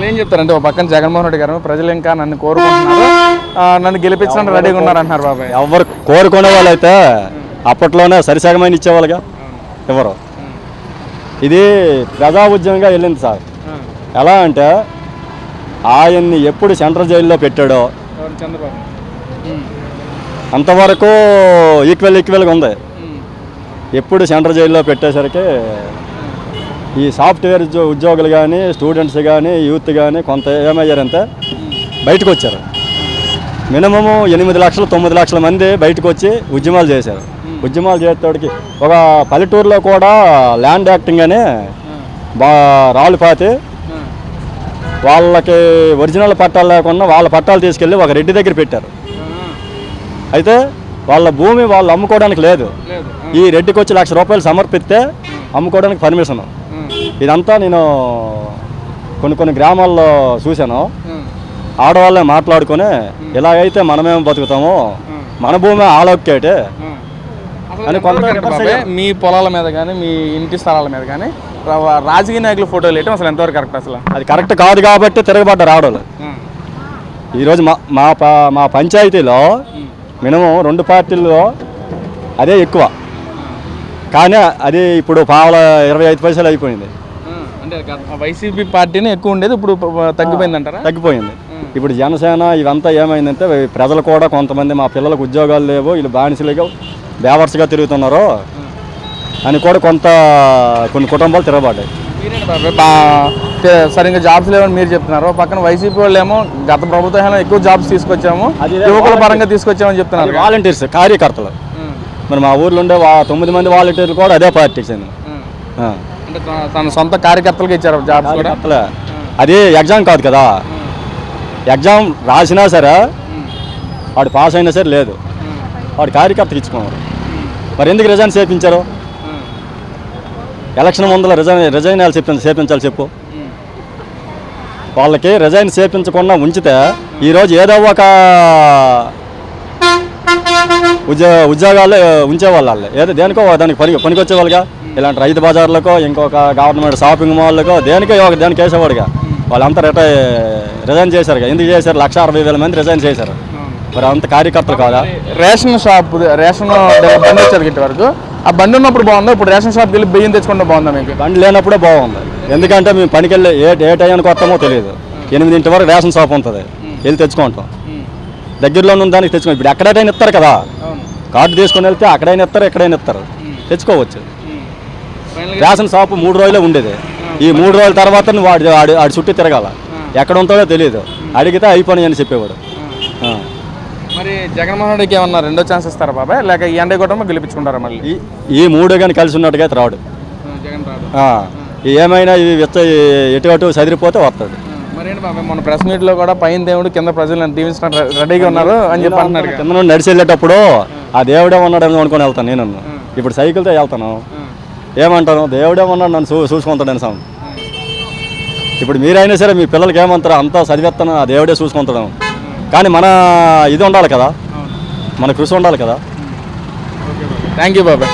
అసలు ఏం చెప్తారంటే ఒక పక్కన జగన్మోహన్ రెడ్డి గారు ప్రజలు ఇంకా నన్ను కోరుకుంటున్నారు. నన్ను గెలిపించడానికి రెడీగా ఉన్నారు అంటున్నారు బాబాయ్. ఎవరు కోరుకునే వాళ్ళైతే అప్పట్లోనే సరిసగమైన ఇచ్చేవాళ్ళుగా. ఎవరు? ఇది ప్రజా ఉద్యమంగా వెళ్ళింది సార్. ఎలా అంటే ఆయన్ని ఎప్పుడు సెంట్రల్ జైల్లో పెట్టాడో అంతవరకు ఈక్వల్ ఈక్వల్గా ఉంది. ఎప్పుడు సెంట్రల్ జైల్లో పెట్టేసరికి ఈ సాఫ్ట్వేర్ ఉద్యో ఉద్యోగులు కానీ స్టూడెంట్స్ కానీ యూత్ కానీ కొంత ఏమయ్యారంటే బయటకు వచ్చారు. మినిమము ఎనిమిది లక్షలు తొమ్మిది లక్షల మంది బయటకు వచ్చి ఉద్యమాలు చేశారు. ఉద్యమాలు చేసేటోడికి ఒక పల్లెటూరులో కూడా ల్యాండ్ యాక్టింగ్ అని బా రాళ్ళు పాతి వాళ్ళకి ఒరిజినల్ పట్టాలు లేకుండా వాళ్ళ పట్టాలు తీసుకెళ్ళి ఒక రెడ్డి దగ్గర పెట్టారు. అయితే వాళ్ళ భూమి వాళ్ళు అమ్ముకోవడానికి లేదు. లేదు. ఈ రెడ్డికి వచ్చి లక్ష రూపాయలు సమర్పిస్తే అమ్ముకోవడానికి పర్మిషన్. ఇదంతా నేను కొన్ని కొన్ని గ్రామాల్లో చూశాను. ఆడవాళ్ళే మాట్లాడుకొని ఇలాగైతే మనమేం బతుకుతాము మన భూమి ఆలోకేటే అని కొంత మీ పొలాల మీద కానీ మీ ఇంటి స్థలాల మీద కానీ రాజకీయ నాయకుల ఫోటోలు వేయటం అసలు ఎంతవరకు కరెక్ట్ అసలు? అది కరెక్ట్ కాదు కాబట్టి తిరగబడ్డారు ఆడవాళ్ళు ఈరోజు మా మా ప- మా పంచాయతీలో మినిమం రెండు పార్టీల్లో అదే ఎక్కువ. కానీ అది ఇప్పుడు పావుల ఇరవై ఐదు పైసలు అయిపోయింది. అంటే వైసీపీ పార్టీనే ఎక్కువ ఉండేది ఇప్పుడు ప- తగ్గిపోయిందంటారా? తగ్గిపోయింది. ఇప్పుడు జనసేన ఇవంతా ఏమైందంటే ప్రజలు కూడా కొంతమంది మా పిల్లలకు ఉద్యోగాలు లేవు వీళ్ళు బానిసలుగా బేవర్స్గా తిరుగుతున్నారు అని కూడా కొంత కొన్ని కుటుంబాలు తిరగబడ్డాయి. సరిగ్గా జాబ్స్ లేవని మీరు చెప్తున్నారు. పక్కన వైసీపీ వాళ్ళు ఏమో గత ప్రభుత్వం ఎక్కువ జాబ్స్ తీసుకొచ్చాము అది యువకుల పరంగా తీసుకొచ్చామని చెప్తున్నారు. వాలంటీర్స్ కార్యకర్తలు. మరి మా ఊర్లో ఉండే తొమ్మిది మంది వాలంటీర్లు కూడా అదే పార్టీకి చెందిన. అంటే తన- సొంత కార్యకర్తలకు ఇచ్చారు జాబ్స్ కూడా. కార్యకర్తలే. అది ఎగ్జామ్ కాదు కదా. ఎగ్జామ్ రాసినా సరే వాడు పాస్ అయినా సరే లేదు. వాడు కార్యకర్తకి ఇచ్చుకున్నారు మరి ఎందుకు రిజైన్ చేపించారు? ఎలక్షన్ ముందర రిజైన్ రిజైన్ చెప్పింది చేపించాలి చెప్పు. వాళ్ళకి రిజైన్ చేపించకుండా ఉంచితే ఈరోజు ఏదో ఒక ఉద్యో ఉద్యోగాలు ఉంచేవాళ్ళు వాళ్ళు. ఏదో దేనికో దానికి పనికి పనికొచ్చేవాళ్ళుగా. ఇలాంటి రైతు బజార్లకో ఇంకొక గవర్నమెంట్ షాపింగ్ మాల్లకో దేనికో ఒక దానికి వేసేవాడుగా వాళ్ళంతా రిటై రిజైన్ చేశారు ఎందుకు చేశారు? లక్ష అరవై వేల మంది రిజైన్ చేశారు. మరి అంత కార్యకర్తలు కాదా? రేషన్ షాప్ రేషన్ బండి వచ్చేది ఇంటి వరకు. ఆ బండి ఉన్నప్పుడు బాగుందా? ఇప్పుడు రేషన్ షాప్కి వెళ్ళి బియ్యం తెచ్చుకుంటే బాగుందా మీకు? బండి లేనప్పుడే బాగుంది. ఎందుకంటే మేము పనికి వెళ్ళి ఏ ఏ టైంకి వస్తామో తెలియదు. ఎనిమిదింటి వరకు రేషన్ షాప్ ఉంటుంది. వెళ్ళి తెచ్చుకుంటాం. దగ్గరలో ఉన్న దానికి తెచ్చుకో ఇప్పుడు ఎక్కడైనా ఇస్తారు కదా. కార్డు తీసుకొని వెళ్తే అక్కడైనా ఇస్తారు ఎక్కడైనా ఇస్తారు. తెచ్చుకోవచ్చు. రేషన్ షాపు మూడు రోజులే ఉండేది. ఈ మూడు రోజుల తర్వాత నువ్వు వాడి ఆడి ఆడి చుట్టూ తిరగాల. ఎక్కడ ఉంటాడో తెలియదు అడిగితే అయిపోయి అని చెప్పేవాడు. మరి జగన్మోహన్ రెడ్డికి ఏమన్నా రెండో ఛాన్స్ ఇస్తారా బాబాయ్? లేక ఈ ఎండ కూడా గెలిపించుకుంటారా మళ్ళీ? ఈ మూడు కానీ కలిసి ఉన్నట్టుగా అయితే రాడు. ఏమైనా ఇవి విచ్చ ఎటు చదిరిపోతే వస్తాడు మరేంటి బాబాయ్? మన ప్రెస్ మీట్లో కూడా పైన దేవుడు కింద ప్రజలను దీవించడానికి రెడీగా ఉన్నారు అని చెప్పి అంటున్నారు. కదా. కింద నుండి నడిచి వెళ్ళేటప్పుడు ఆ దేవుడే ఉన్నాడు అనుకొని వెళ్తాను నేను ఇప్పుడు సైకిల్తో వెళ్తాను. ఏమంటాను దేవుడేమన్నా నన్ను చూ చూసుకుంటాడని సార్ ఇప్పుడు మీరైనా సరే మీ పిల్లలకి ఏమంటారు? అంతా చదివేస్తాను ఆ దేవుడే చూసుకుంటాడు కానీ మన ఇది ఉండాలి కదా. మన కృషి ఉండాలి కదా. థ్యాంక్ యూ బాబాయ్.